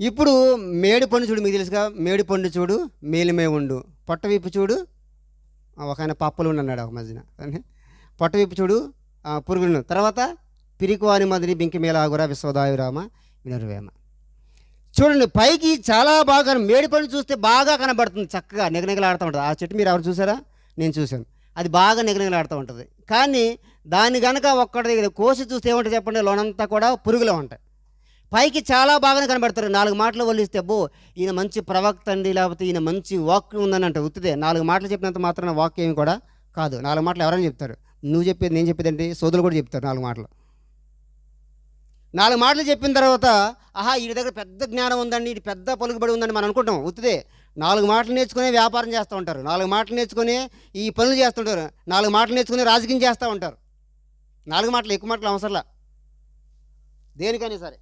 ఇప్పుడు మేడి పండు చూడు మీకు తెలుసుగా మేడి పండు చూడు మేలిమే ఉండు. పొట్ట విప్పు చూడు ఒక ఆయన పప్పలు అన్నాడు ఒక మధ్యన. అని పొట్ట విప్పు చూడు పురుగులను తర్వాత పిరికువాని మదిరి బింకి మేలాగుర విశ్వదాయురామ వినర్వేమ. చూడండి పైకి చాలా బాగా మేడి పండు చూస్తే బాగా కనబడుతుంది చక్కగా నిగనిగలాడుతూ ఉంటుంది. ఆ చెట్టు మీరు ఎవరు చూసారా? నేను చూశాను. అది బాగా నిగనిగలాడుతూ ఉంటుంది. కానీ దాన్ని కనుక ఒక్కటి కోసి చూస్తే ఏమంటే చెప్పండి? లోనంతా కూడా పురుగులు ఉంటాయి. పైకి చాలా బాగానే కనబడతారు. నాలుగు మాటలు వల్లిస్తే అబ్బో ఈయన మంచి ప్రవక్త అండి లేకపోతే ఈయన మంచి వాక్యం ఉందని అంటే ఉత్తుదే నాలుగు మాటలు చెప్పినంత మాత్రం వాక్యం ఏమి కూడా కాదు. నాలుగు మాటలు ఎవరైనా చెప్తారు. నువ్వు చెప్పేది నేను చెప్పేది ఏంటి? సోదరులు కూడా చెప్తారు నాలుగు మాటలు. నాలుగు మాటలు చెప్పిన తర్వాత ఆహా వీడి దగ్గర పెద్ద జ్ఞానం ఉందండి ఇది పెద్ద పలుకుబడి ఉందని మనం అనుకుంటాం. ఉత్తుదే నాలుగు మాటలు నేర్చుకునే వ్యాపారం చేస్తూ ఉంటారు. నాలుగు మాటలు నేర్చుకునే ఈ పనులు చేస్తుంటారు నాలుగు మాటలు నేర్చుకునే రాజకీయం చేస్తూ ఉంటారు. నాలుగు మాటలు ఎక్కువ మాటలు అవసరంలా? దేనికైనా సరే.